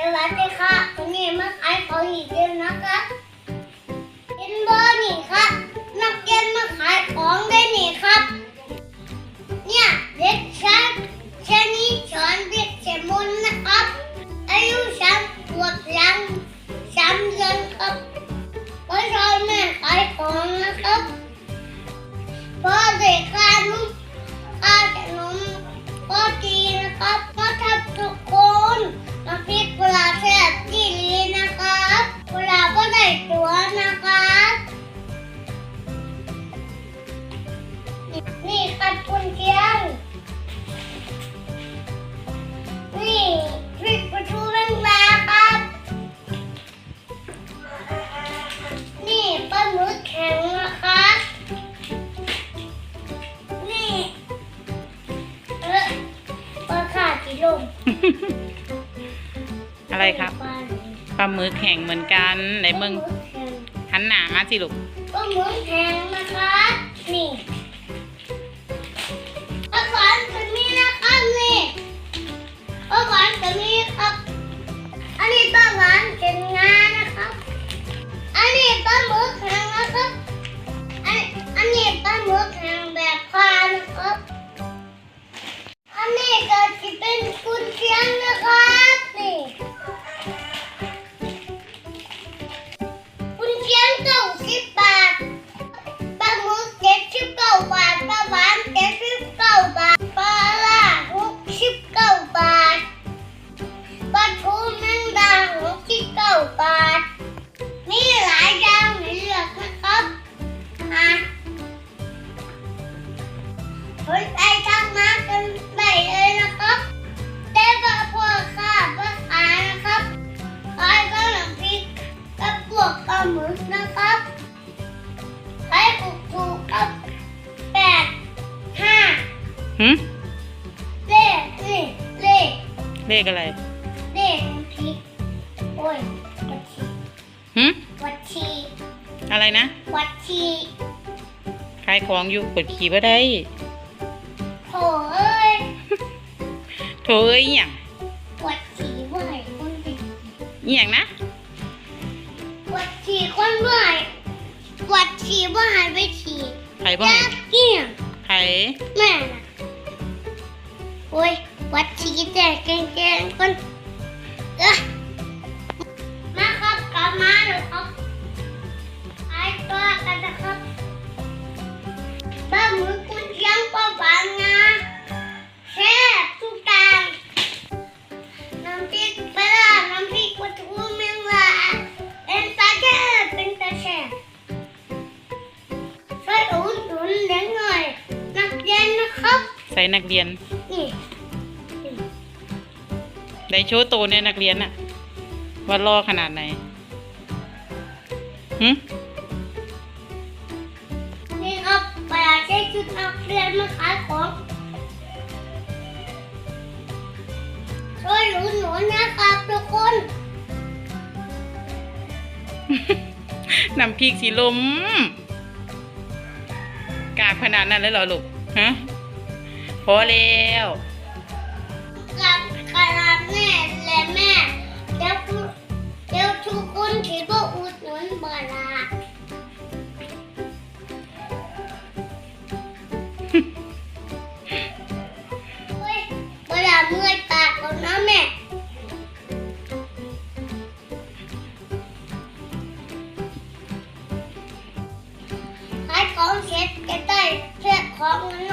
สวัสดีค่ะวันนี้มาขายของอีกแล้วนะคะาขาจิลมอะไรครับปลาปลาหมึกแข็งเหมือนกันไหนมึงปลาหมึกแข็งหันหนามาสิลูกปลาหมึกแข็งนะครับนี่ปลาหวานตัวนี้นะครับนี่ปลาหวานตัวนี้ครับ อันนี้ปลาหวานเป็นงานะครับ อันนี้ปลาหมึก นะครับขายถูกๆกับแปดห้าหึเลขนี่เลขเลขอะไร เลขน้ำพริกโอ้ยวัดชีหึวัดชีอะไรนะ วัดชีขายของอยู่กดขี่บ่ได้โถเอ้ยโถเอ้ยอหย่างวัดชีว่าให้คนไป อหย่างนะวั ดชีคนว่าให้วัดชีว่าให้ไปฉี่ไผ่บ่ยาให้เกี่ยงไผ่แม่น่ะโอ้ยวัดชีแต่แกงๆคนเอ้ย ส่นักเรียน นี่ได้โชว์โตเนี่ยนักเรียนอะว่ารอขนาดไหนหึนี่ครับปลาใช้ชุดนักเรียนมาขายของช่วยอุ่นหนุนนะครับทุกคนน้ำพริกสีลมกากขนาดนั้นเลยเหรอลูกฮะพ อแล้วกับขนาแม่และแม่เดี๋ยวทุเดี๋ยวทุกคนคิดว่าอุดหนุนปลาเฮ้ยเวลาเมื่อยปากก่อนนะแม่ขายของเสร็จจะได้เพื่อของเงิน